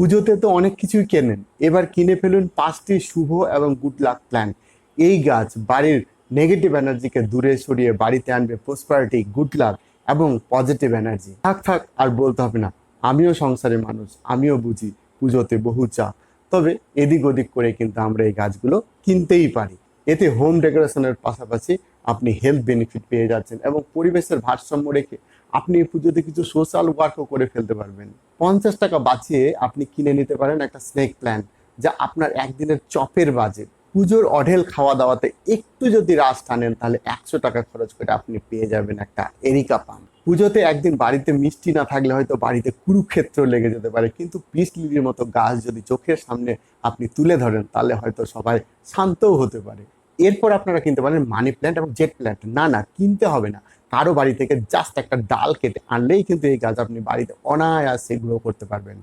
পুজোতে তো অনেক কিছুই কেনেন। এবার কিনে ফেলুন পাঁচটি শুভ এবং গুড লাক প্ল্যান এই গাছ বাড়ির নেগেটিভ এনার্জিকে দূরে সরিয়ে বাড়িতে আনবে প্রসপারিটি গুড লাক এবং পজিটিভ এনার্জি থাক থাক, আর বলতে হবে না। আমিও সংসারের মানুষ, আমিও বুঝি পুজোতে বহু চা তবে এদিক ওদিক করে কিন্তু আমরা এই গাছগুলো কিনতেই পারি। এতে হোম ডেকোরেশনের পাশাপাশি আপনি হেলথ বেনিফিট পেয়ে যাচ্ছেন এবং পরিবেশের ভারসাম্য রেখে আপনি এই পুজোতে কিছু সোশ্যাল ওয়ার্কও করে ফেলতে পারবেন। পঞ্চাশ টাকা বাঁচিয়ে আপনি কিনে নিতে পারেন একটা স্নেক প্ল্যান যা আপনার একদিনের চপের বাজেট পুজোর অঢেল খাওয়া দাওয়াতে একটু যদি রাশ টানেন তাহলে একশো টাকা খরচ করে আপনি পেয়ে যাবেন একটা এরিকা পাম। পুজোতে একদিন বাড়িতে মিষ্টি না থাকলে হয়তো বাড়িতে কুরুক্ষেত্র লেগে যেতে পারে, কিন্তু পিস মতো গাছ যদি চোখের সামনে আপনি তুলে ধরেন তাহলে হয়তো সবাই শান্তও হতে পারে। এরপর আপনারা কিনতে পারেন মানি প্ল্যান্ট এবং জেট প্ল্যান্ট না না, কিনতে হবে না। কারও বাড়ি থেকে জাস্ট একটা ডাল কেটে আনলেই কিন্তু এই গাছ আপনি বাড়িতে অনায়াসে গ্রো করতে পারবেন।